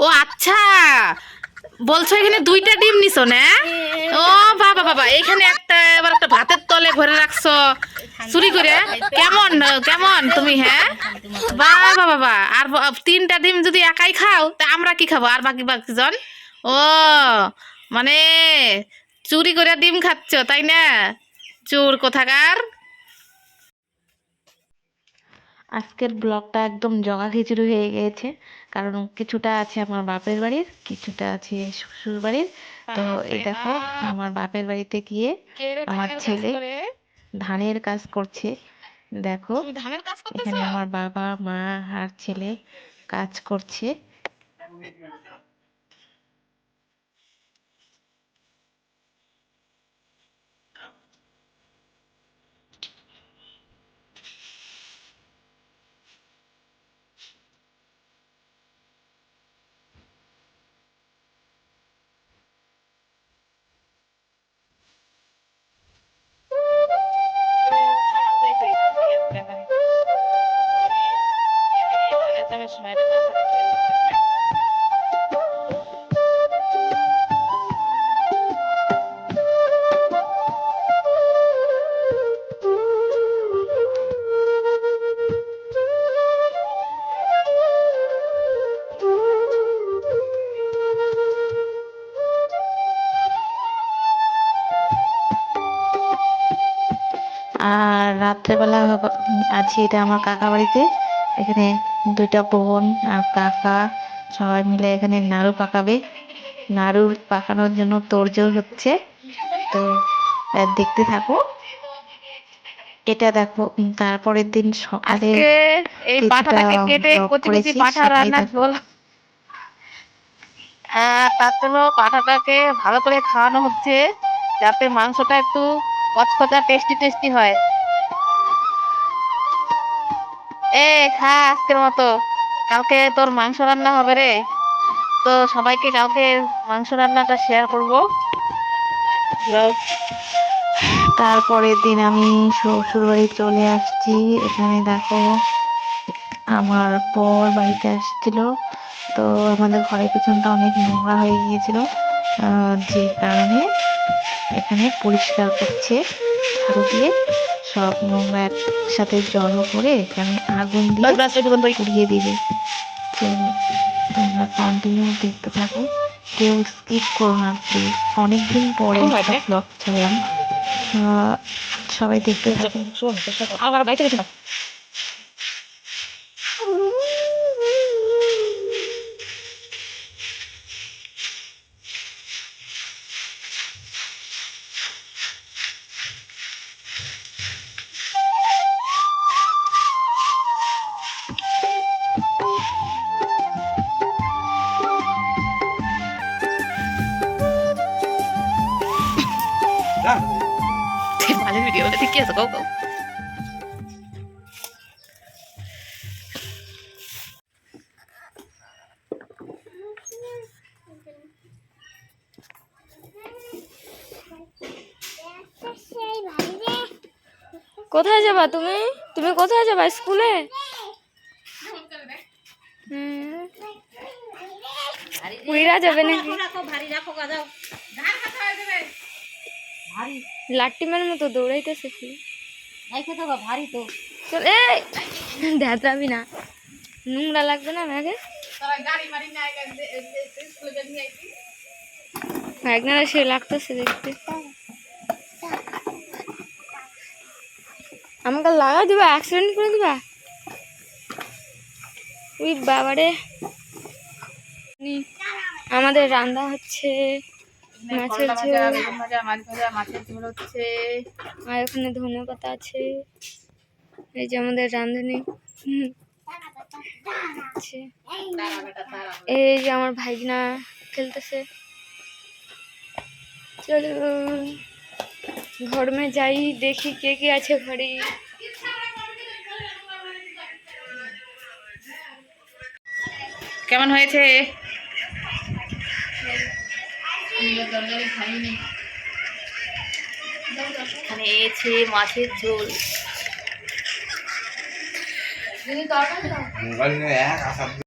ও আচ্ছা। বলছো এখানে দুইটা ডিম নিছো না? ও, বাবা বাবা, এখানে একটা, এবার একটা ভাতের তলে ভরে রাখছো। চুরি করে? কেমন কেমন তুমি হ্যাঁ? বাবা বাবা আর তিনটা ডিম যদি একাই খাও, তা আমরা কি খাব? আর বাকি বাকি জন ও মানে চুরি করে ডিম খাচ্ছ, তাই না? চোর, কোথাকার? আজকের ব্লগটা একদম জগা খিচুড়ি হয়ে গিয়েছে কারণ কিছুটা আছে আমার বাপের বাড়ির কিছুটা আছে শ্বশুর বাড়ির। তো এই দেখো আমার বাপের বাড়িতে গিয়ে আমার ছেলে ধানের কাজ করছে। দেখো এখানে আমার বাবা মা আর ছেলে কাজ করছে। আর রাত্রেবেলা আছি এটা আমার কাকা বাড়িতে। এখানে দুইটা বোন আর কাকা সবাই মিলে এখানে নাড়ু পাকাবে। নাড়ু পাকানোর জন্য তোড়জোড় হচ্ছে। তো দেখতে থাকো। এটা দেখো তারপরের দিন সকালে এই পাঠাটাকে কেটে কচি কচি পাঠা রান্না। ঝোল তার জন্য পাঠাটাকে ভালো করে খাওয়ানো হচ্ছে যাতে মাংসটা একটু কচকচা টেস্টি টেস্টি হয়। এ, খা আজকের মতো। কালকে তোর মাংস রান্না হবে রে। তো সবাইকে কালকে মাংস রান্নাটা শেয়ার করব। তারপরের দিন আমি শ্বশুর বাড়ি চলে আসছি। এখানে দেখো আমার বর বাড়িতে আসছিল। তো আমাদের ঘরের পিছনটা অনেক নোংরা হয়ে গিয়েছিল যে কারণে এখানে পরিষ্কার করছে। ঝাড়ু দিয়ে সব নোংরা একসাথে জড়ো করে এখানে আগুন দিয়ে পুড়িয়ে দিবে। তোমরা কন্টিনিউ দেখতে থাকো। কেউ স্কিপ করো না প্লিজ অনেকদিন পরে ব্লগ ছাড়লাম। সবাই দেখতে থাকো। আবার বাইতে গেছিল ভালো ভিডিও বলে ঠিক আছে কও কোথায় যাবা তুমি? তুমি কোথায় যাবা স্কুলে। পুরীরা যাবে নাকি? লাট্টিমের মতো দৌড়াইতেছে কি? চল এই! ধ্যাতরাবি না। নোংরা লাগবে না ম্যাগে? একনারা সে লাগতেছে দেখতে। আমাকে লাগা দিবা অ্যাক্সিডেন্ট করে দিবা? উই বাবারে। আমাদের রান্না হচ্ছে। মাছের ঝোল। মাছের ঝোল হচ্ছে। আর এখানে ধনে পাতা আছে। এই যে আমাদের রাঁধুনি। এই যে আমার ভাইগনা খেলতেছে। চলো। ঘর মে যাই দেখি কে কে আছে ঘরে। কেমন হয়েছে? এখানে এছে মাছের ঝোল। আসার